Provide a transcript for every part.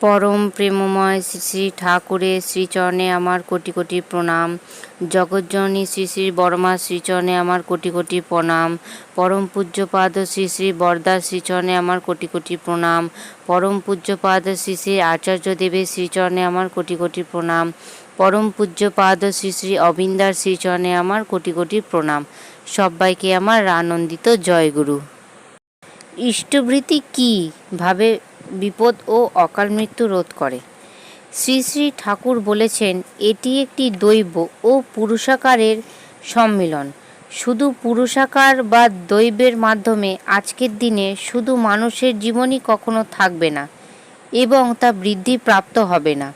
পরম প্রেমময় শ্রী শ্রী ঠাকুরের শ্রীচরণে আমার কোটি কোটি প্রণাম। জগজ্জননী শ্রী শ্রী বর্মা শ্রীচরণে আমার কোটি কোটি প্রণাম। পরম পূজ্যপাদ শ্রী শ্রী বরদার শ্রীচরণে আমার কোটি কোটি প্রণাম। পরম পূজ্যপাদ শ্রী শ্রী আচার্য দেবের শ্রীচরণে আমার কোটি কোটি প্রণাম। পরম পূজ্যপাদ শ্রী শ্রী অবিন্দার শ্রীচরণে আমার কোটি কোটি প্রণাম। সবাইকে আমার আনন্দিত জয়গুরু। ইষ্টভৃতি কী? ভাবে বিপদ ও অকাল মৃত্যু রোধ করে। শ্রী শ্রী ঠাকুর বলেছেন, এটি একটি দৈব ও পুরুষাকারের সম্মিলন। শুধু পুরুষাকার বা দৈবের মাধ্যমে আজকের দিনে শুধু মানুষের জীবনই কখনো থাকবে না এবং তা বৃদ্ধি প্রাপ্ত হবে না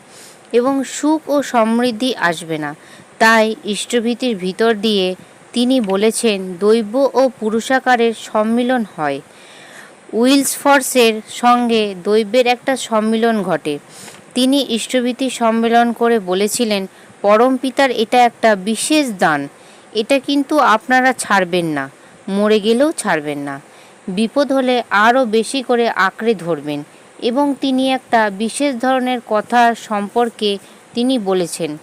এবং সুখ ও সমৃদ্ধি আসবে না। তাই ইষ্টভীতির ভিতর দিয়ে তিনি বলেছেন, দৈব ও পুরুষাকারের সম্মিলন হয়। উইলসফর্সের সঙ্গে দৈবের একটা সম্মিলন ঘটে। তিনি ইষ্টভীতি সম্মেলন করে বলেছিলেন, পরম পিতার এটা একটা বিশেষ দান। এটা কিন্তু আপনারা ছাড়বেন না, মরে গেলেও ছাড়বেন না। বিপদ হলে আরও বেশি করে আঁকড়ে ধরবেন। এবং তিনি একটা বিশেষ ধরনের কথা সম্পর্কে তিনি বলেছেন,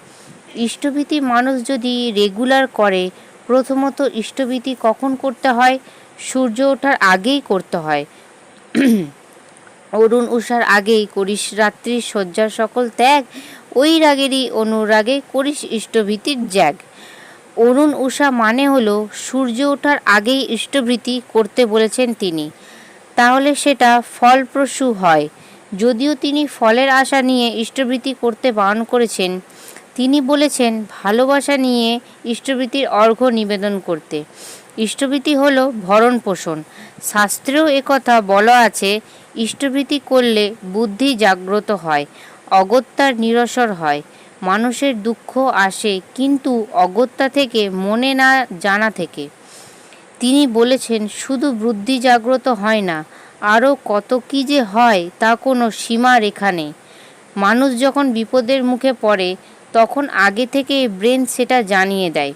ইষ্টভীতি মানুষ যদি রেগুলার করে, প্রথমত ইষ্টভীতি কখন করতে হয়? সূর্য ওঠার আগেই করতে হয়। অরুণ উষার আগেই করিস রাত্রির শয্যার সকল ত্যাগ, ওই রাগেরই অনুরাগে করিস ইষ্টভীতির জ্যাগ। অরুণ উষা মানে হলো সূর্য ওঠার আগেই ইষ্টভীতি করতে বলেছেন তিনি। তাহলে সেটা ফলপ্রসূ হয়। যদিও তিনি ফলের আশা নিয়ে ইষ্টভীতি করতে বারণ করেছেন, তিনি বলেছেন ভালোবাসা নিয়ে ইষ্টভীতির অর্ঘ্য নিবেদন করতে। ইষ্টভীতি হলো ভরণ পোষণ। শাস্ত্রেও একথা বলা আছে, ইষ্টভীতি করলে বুদ্ধি জাগ্রত হয় অগত্যার নিরসর হয়। মানুষের দুঃখ আসে কিন্তু অগত্যা থেকে, মনে না জানা থেকে। তিনি বলেছেন, শুধু বুদ্ধি জাগ্রত হয় না আরও কত কী যে হয় তা কোনো সীমা রেখা নেই। মানুষ যখন বিপদের মুখে পড়ে, তখন আগে থেকে ব্রেন সেটা জানিয়ে দেয়।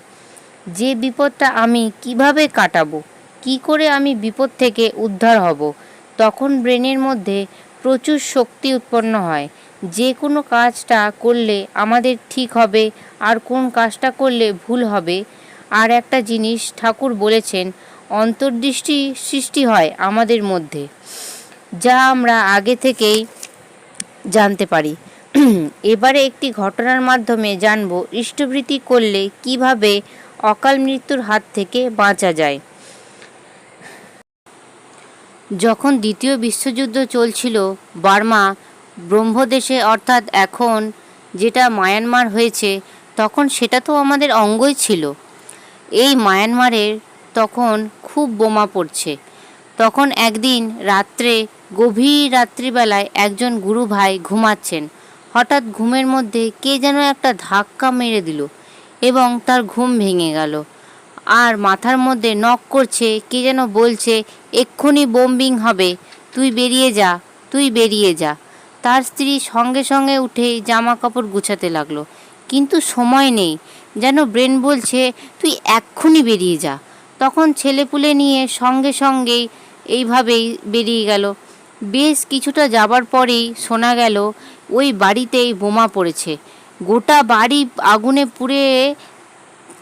যে বিপদটা আমি কীভাবে কাটাবো, কি করে আমি বিপদ থেকে উদ্ধার হব, তখন ব্রেনের মধ্যে প্রচুর শক্তি উৎপন্ন হয়। যে কোনো কাজটা করলে আমাদের ঠিক হবে, আর কোন কাজটা করলে ভুল হবে। আর একটা জিনিস ঠাকুর বলেছেন, অন্তর্দৃষ্টি সৃষ্টি হয় আমাদের মধ্যে, যা আমরা আগে থেকেই জানতে পারি। এবারে একটি ঘটনার মাধ্যমে জানব, ইষ্টভৃতি করলে কীভাবে অকাল মৃত্যুর হাত থেকে বাঁচা যায়। যখন দ্বিতীয় বিশ্বযুদ্ধ চলছিল, বার্মা ব্রহ্মদেশে, অর্থাৎ এখন যেটা মায়ানমার হয়েছে, তখন সেটা তো আমাদের অঙ্গই ছিল। এই মায়ানমারের তখন খুব বোমা পড়ছে। তখন একদিন রাত্রে, গভীর রাত্রিবেলায় একজন গুরু ভাই ঘুমাচ্ছেন। হঠাৎ ঘুমের মধ্যে কে যেন একটা ধাক্কা মেরে দিল। এবং তার ঘুম ভেঙে গেল। আর মাথার মধ্যে নক করছে, কে যেন বলছে, এক্ষুনি বোম্বিং হবে, তুই বেরিয়ে যা, তুই বেরিয়ে যা। তার স্ত্রী সঙ্গে সঙ্গে উঠে জামা কাপড় গুছাতে লাগল। কিন্তু সময় নেই, যেন ব্রেন বলছে, তুই এক্ষুনি বেরিয়ে যা। তখন ছেলেপুলে নিয়ে সঙ্গে সঙ্গেই এইভাবেই বেরিয়ে গেল। বেশ কিছুটা যাবার পরেই শোনা গেল, ওই বাড়িতেই বোমা পড়েছে। গোটা বাড়ি আগুনে পুড়ে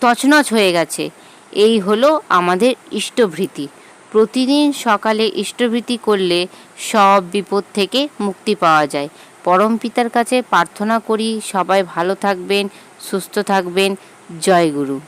তছনছ হয়ে গেছে। এই হলো আমাদের ইষ্টভৃতি। প্রতিদিন সকালে ইষ্টভৃতি করলে সব বিপদ থেকে মুক্তি পাওয়া যায়। পরম পিতার কাছে প্রার্থনা করি, সবাই ভালো থাকবেন, সুস্থ থাকবেন। জয় গুরু।